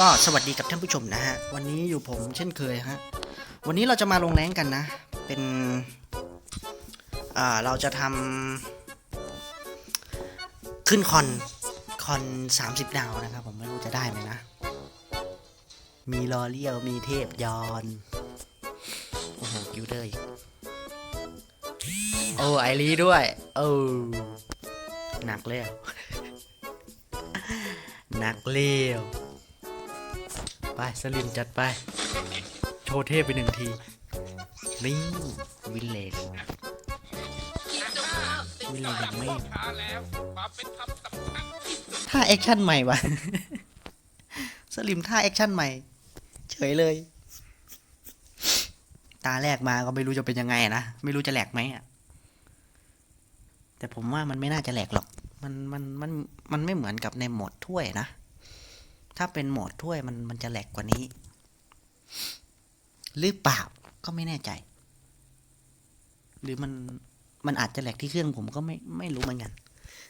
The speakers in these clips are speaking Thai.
ก็สวัสดีกับท่านผู้ชมนะฮะ วันนี้อยู่ผมเช่นเคยฮะ วันนี้เราจะมาลงแรงกันนะ เป็นอ่าเราจะทำขึ้นคอนคอน30ดาวนะครับ ผมไม่รู้จะได้ไหมนะ มีลอเลียวมีเทพยอนโอ้โหกิวเดอร์อีกโอ้ไอรีด้วยเออหนักแล้วหนักเลี้ยว ไปสลิมจัดไป โชว์เทพไปหนึ่งที นี่วินเลจวินเลจยังไม่ท่าแอคชั่นใหม่วะสลิมท่าแอคชั่นใหม่ เฉยเลย ตาแรกมาก็ไม่รู้จะเป็นยังไงนะ ไม่รู้จะแหลกไหมอะแต่ผมว่ามันไม่น่าจะแหลกหรอก มันมันมันมันไม่เหมือนกับในโหมดถ้วยนะ ถ้าเป็นโหมดถ้วยมันมันจะแหลกกว่านี้ หรือเปล่าก็ไม่แน่ใจ หรือมันมันอาจจะแหลกที่เครื่องผมก็ไม่ไม่รู้เหมือนกัน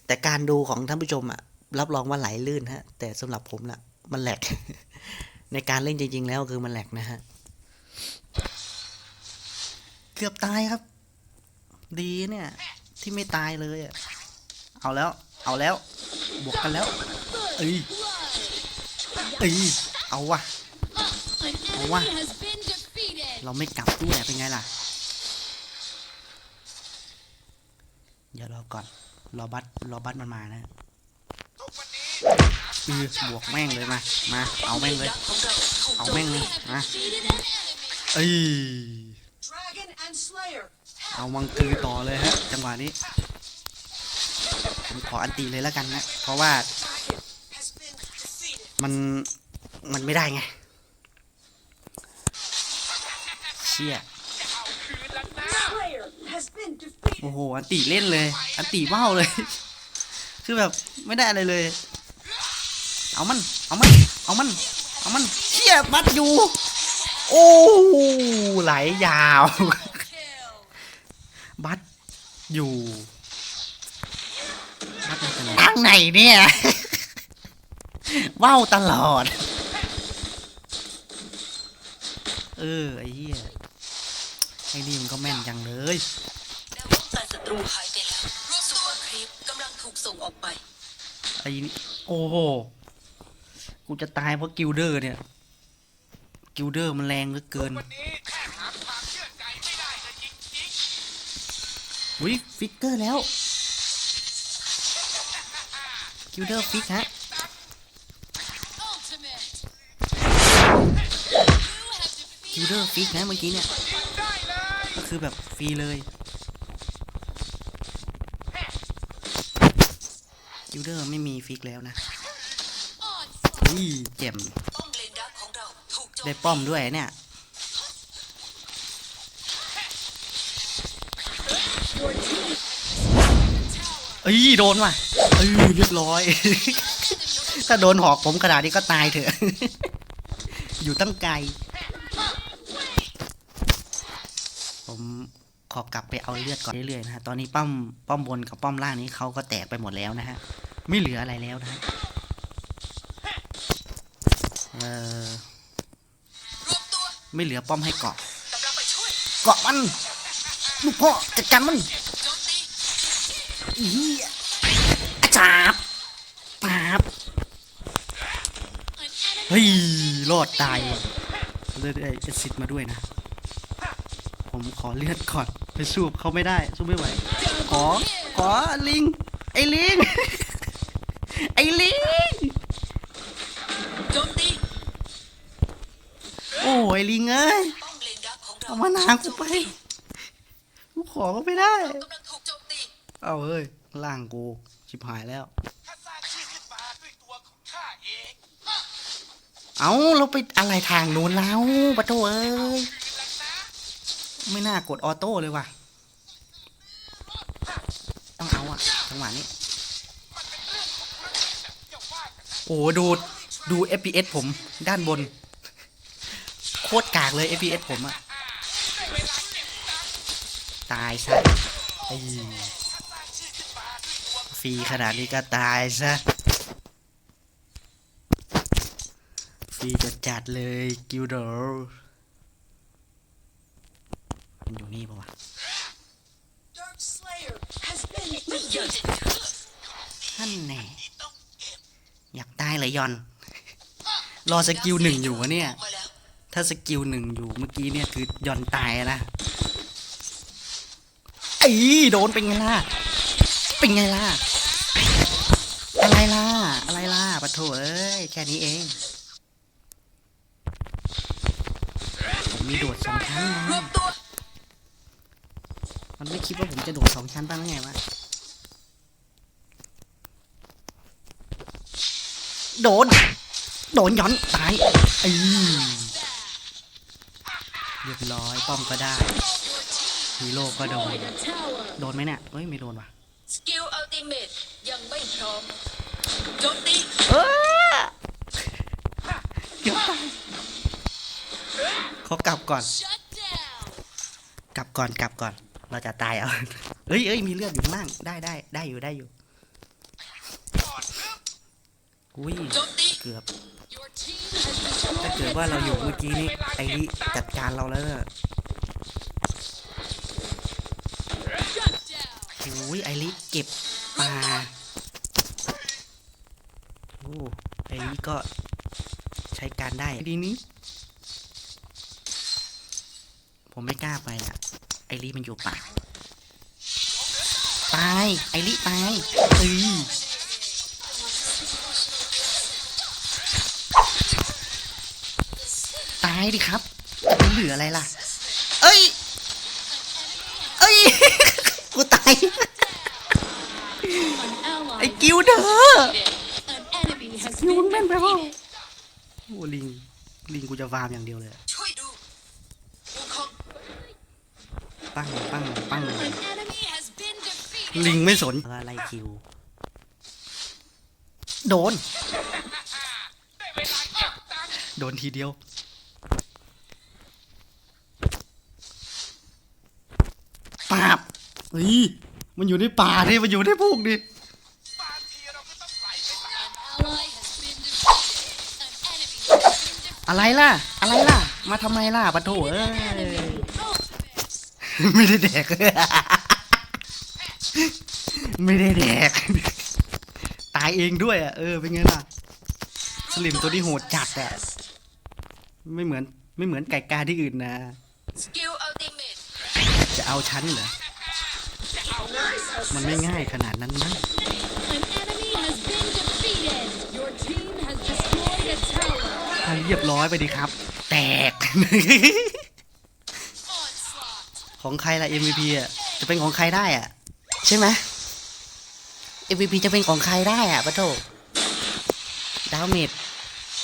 แต่การดูของท่านผู้ชมอะรับรองว่าไหลลื่นฮะ แต่สำหรับผมละมันแหลก ในการเล่นจริง ๆ แล้วคือมันแหลกนะฮะ เกือบตายครับ ดีเนี่ย ที่ไม่ตายเลยอะเอาแล้ว เอาแล้ว บวกกันแล้ว เอ้ย เอ้ยเอาวะ An wow. enemy has been defeated. เราไม่กลับด้วยเป็นไงล่ะ เดี๋ยวรอก่อน รอบัสรอบัสมันมานะอือบวกแม่งเลยมา มา เอาแม่งเลย เอาแม่งเลยมาเอ้ยเอามังกือต่อเลยฮะ จังหวะนี้ผมขออันตีเลยแล้วกันนะ เพราะว่า มันมันไม่ได้ไง เชี่ยโอ้โห อันตีเล่นเลย อันตีว่าเลย คือแบบไม่ได้อะไรเลย เอามัน เอามัน เอามัน เอามัน เชี่ยมัดอยู่ โอ้ไหลยาว บัดอยู่บัดมาจากไหนทางไหนเนี่ย ว่าวตลอด เออ ไอ้เหี้ยไอ้นี่มันก็แม่นจังเลยแนวป้องกันศัตรูหายไปแล้วรวบซุปเปอร์ครีปกำลังถูกส่งออกไป ไอ้นี่โอ้โห กูจะตายเพราะกิลเดอร์เนี่ย กิลเดอร์มันแรงเหลือเกินอุ้ยฟิกเกอร์แล้ว กิลเดอร์ฟิกฮะ กิลเดอร์ฟิกนะเมื่อกี้เนี่ย ก็คือแบบฟรีเลยกิลเดอร์ไม่มีฟิกแล้วนะ Onslaught. นี่เจ็มป้อมเลนดักของเราถูกโจมได้ป้อมด้วยเนี่ยเอ้ยโดนว่ะเอ้ยเรียบร้อย ถ้าโดนหอกผมขนาดนี้ก็ตายเถอะ อยู่ตั้งไกล ผมขอกลับไปเอาเลือดก่อนเรื่อยๆนะฮะ ตอนนี้ป้อมป้อมบนกับป้อมล่างนี้เขาก็แตกไปหมดแล้วนะฮะ ไม่เหลืออะไรแล้วนะฮะเออไม่เหลือป้อมให้เกาะ เกาะมัน ลูกพ่อจัดการมันอีอาจาบปาบเฮ้ย รอดตายเลือดไอ้เอซิดมาด้วยนะ ผมขอเลือดก่อนไปสู้เขาไม่ได้สู้ไม่ไหว ขอ ขอลิง ไอ้ลิง ไอ้ลิง โจมตีโอ้ยไอ้ลิงเอ้ย ป้อมเลนดักของเราเอามานากูไป กูขอก็ไม่ได้ กำลังถูกโจมตีเอาเฮ้ยล่างกูชิบหายแล้ว ข้าสร้างชื่อขึ้นมาด้วยตัวของข้าเอง เอาเราไปอะไรทางนู้นแล้วปะโถเอ้ย ไม่น่ากดออโต้เลยว่ะ ต้องเอาอะจังหวะนี้ โอ้ดู ดู FPS ผมด้านบน โคตรกากเลย FPS ผมอะตายซะฟรีขนาดนี้ก็ตายซะฟฟีจัดจัดเลย กิลโด มันอยู่นี่ปะวะ Dark Slayer has been ไม่อยาก defeated. จะท่านแน่อยากได้เลยยอน รอสกิลหนึ่งอยู่วะเนี่ย ถ้าสกิลหนึ่งอยู่เมื่อกี้เนี่ยคือยอนตายนะไอ้โดนเป็นไงล่ะ เป็นไงล่ะ อะไรล่ะ อะไรล่ะปะโถเอ้ย แค่นี้เอง ผมมีโดดสองชั้นรวนะ มตัวมันไม่คิดว่าผมจะโดดสองชั้นบ้างหรือไงวะ โดน โดนย้อนตายไอ้เรียบร้อยป้อมก็ได้ฮีโร่ก็โดน โดนไหมเนี่ยเฮ้ยไม่โดนว่ะสกิลอัลติเมทยังไม่พร้อมโจมตีเออเดี๋ยวตายเขากลับก่อน Shut down. กลับก่อน กลับก่อน เราจะตายเอาเอ้ยเอ้ยมีเลือดอยู่ข้างล่างได้ได้ได้อยู่ได้อยู่อุ้ยโจมตีเกือบ Your team has destroyed ถ้าเกิดว่าเราอยู่เมื่อกี้นี้ไอ้นี่จัดการเราแล้วเนี่ย Shut down. โอ้ยไอริเก็บปลาโอ้ไอริก็ใช้การได้ดีนี้ ผมไม่กล้าไปอะ ไอริมันอยู่ป่าตายไอริตายเอ้ยตายดิครับจะเหลืออะไรล่ะ เอ้ย เอ้ย กูตาย An ally ไอ้กิวเดอ An enemy has ยู been แม่นไปเปล่า defeated. โอ้ลิง ลิงกูจะฟาร์มอย่างเดียวเลย ช่วยดูดูคอง ปั้งปั้งปั้งลิงไม่สนอะไรคิว โดน โดนทีเดียวปาบเฮ้ยมันอยู่ในป่าดิมันอยู่ในพวกดิอะไรล่ะ อะไรล่ะ มาทำไมล่ะปะโถเอ้ย ไม่ได้แดก ไม่ได้แดก ตายเองด้วยอะ เออ เป็นไงล่ะ สลิมตัวที่โหดจัดอะ ไม่เหมือนไม่เหมือนไก่กาที่อื่นนะสกิลอัลติเมทจะเอาชั้นเหรอ มันไม่ง่ายขนาดนั้นมั้ง An enemy has been defeated. Your team has destroyed a tower. ให้เรียบร้อยไปดีครับ แตก Onslaught. ของใครล่ะ MVP อะจะเป็นของใครได้อะ ใช่ไหม MVP จะเป็นของใครได้อะปะโถดาวเมจ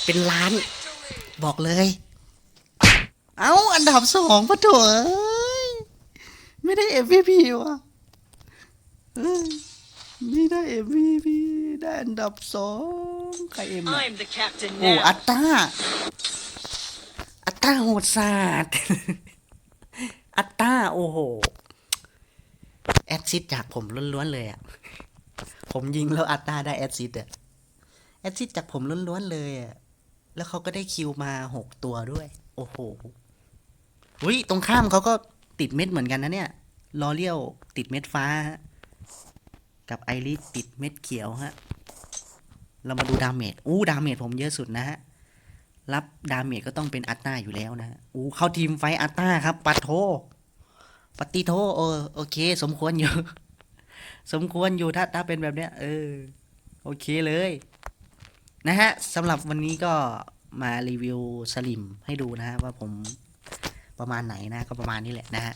เป็นล้าน บอกเลย เอ้าอันดับสองปะโถเอ้ยไม่ได้ MVP ว่ะเอ้ยไม่ได้ MVP ได้อันดับสองใครเอ็มอะ I'm the captain โอ้ now. อัตตาอัตตาโหดศาสตร์ อัตตาโอ้โห แอดซิดจากผมล้วนๆเลยอะ ผมยิงแล้วอัตตาได้แอดซิดอะ แอดซิดจากผมล้วนๆเลยอะ แล้วเขาก็ได้คิวมาหกตัวด้วย โอ้โหอุ้ยตรงข้ามเขาก็ติดเม็ดเหมือนกันนะเนี่ยลอเลียวติดเม็ดฟ้า กับไอริสติดเม็ดเขียวฮะ เรามาดูดาเมจ อู้ ดาเมจผมเยอะสุดนะฮะ รับดาเมจก็ต้องเป็นอัตตาอยู่แล้วนะอู้เข้าทีมไฟอัตตาครับ ปัดโทปฏิโทโอโอเค สมควรอยู่ สมควรอยู่ถ้าถ้าเป็นแบบเนี้ย เออ โอเคเลย นะฮะสำหรับวันนี้ก็มารีวิวสลิมให้ดูนะฮะว่าผมประมาณไหนนะ ก็ประมาณนี้แหละนะฮะ